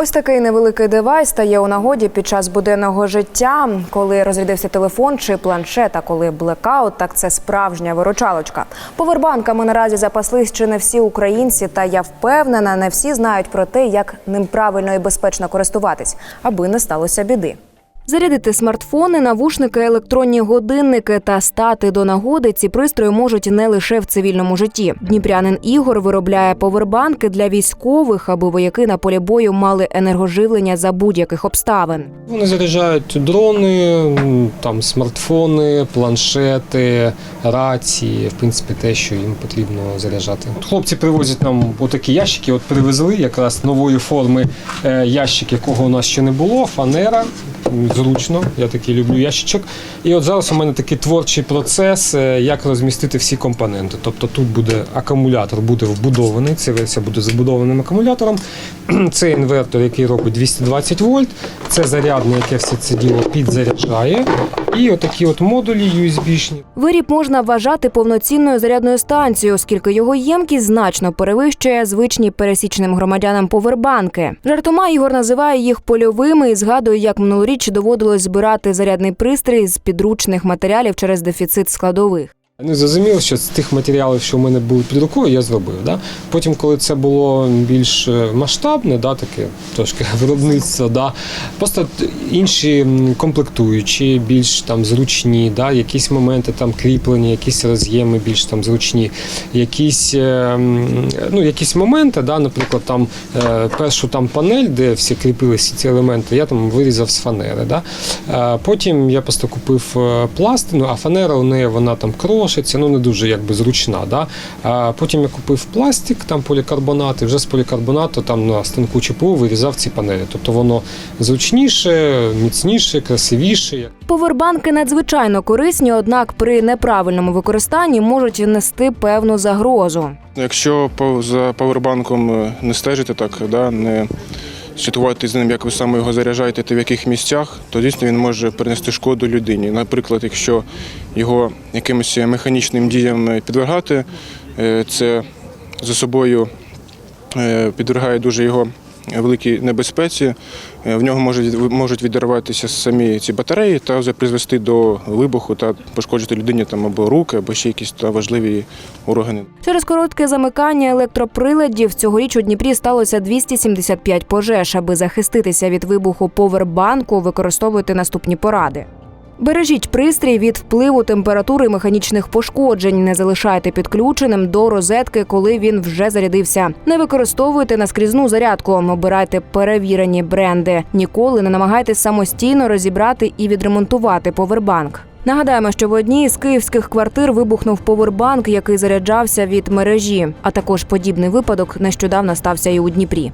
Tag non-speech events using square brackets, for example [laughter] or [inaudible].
Ось такий невеликий девайс стає у нагоді під час буденного життя. Коли розрядився телефон чи планшет, а коли блекаут, так це справжня виручалочка. Повербанками наразі запаслись чи не всі українці, та я впевнена, не всі знають про те, як ним правильно і безпечно користуватись, аби не сталося біди. Зарядити смартфони, навушники, електронні годинники та стати до нагоди ці пристрої можуть не лише в цивільному житті. Дніпрянин Ігор виробляє повербанки для військових, аби вояки на полі бою мали енергоживлення за будь-яких обставин. Вони заряджають дрони, там смартфони, планшети, рації, в принципі, те, що їм потрібно заряджати. Хлопці привозять нам отакі ящики. От привезли якраз нової форми е, ящик, якого у нас ще не було. Фанера. Зручно, я такий люблю ящичок. І от зараз у мене такий творчий процес, е, як розмістити всі компоненти. Тобто тут буде акумулятор, буде вбудований. Ця версія буде забудованим акумулятором. [clears throat] Це інвертор, який робить 220 вольт. Це зарядне, яке все це діло підзаряджає. І отакі от модулі USB-шні. Виріб можна вважати повноцінною зарядною станцією, оскільки його ємкість значно перевищує звичні пересічним громадянам повербанки. Жартома Ігор називає їх польовими і згадує, як минулоріч доводилось збирати зарядний пристрій з підручних матеріалів через дефіцит складових. Не зрозуміло, що з тих матеріалів, що в мене були під рукою, я зробив. Да? Потім, коли це було більш е, масштабне, да, таке трошки [laughs] виробництво, да, просто інші комплектуючі, більш там зручні, да, якісь моменти там кріплення, якісь роз'єми більш там зручні, якісь, е, ну, якісь моменти, да, наприклад, там е, першу там панель, де всі кріпилися ці елементи, я там вирізав з фанери. Да? Потім я просто купив пластину, а фанера у неї вона там крошиться, ну не дуже якби зручна. Да? А потім я купив пластик, там полікарбонат, і вже з полікарбонату там на станку ЧПУ вирізав ці панелі. Тобто воно зручніше, міцніше, красивіше. Повербанки надзвичайно корисні, однак при неправильному використанні можуть нести певну загрозу. Якщо за павербанком е, не стежити так, да, не слідкувати за ним, як ви саме його заряджаєте та в яких місцях, то дійсно він може принести шкоду людині. Наприклад, якщо його якимось механічним діям підвергати, е, це за собою е, підвергає дуже його великій небезпеці. Е, В нього можуть, можуть відірватися самі ці батареї та вже призвести до вибуху та пошкоджити людині там або руки, або ще якісь та важливі органи. Через коротке замикання електроприладів цьогоріч у Дніпрі сталося 275 пожеж. Аби захиститися від вибуху повербанку, використовуйте наступні поради. Бережіть пристрій від впливу температури механічних пошкоджень. Не залишайте підключеним до розетки, коли він вже зарядився. Не використовуйте наскрізну зарядку. Обирайте перевірені бренди. Ніколи не намагайтесь самостійно розібрати і відремонтувати повербанк. Нагадаємо, що в одній з київських квартир вибухнув повербанк, який заряджався від мережі. А також подібний випадок нещодавно стався і у Дніпрі.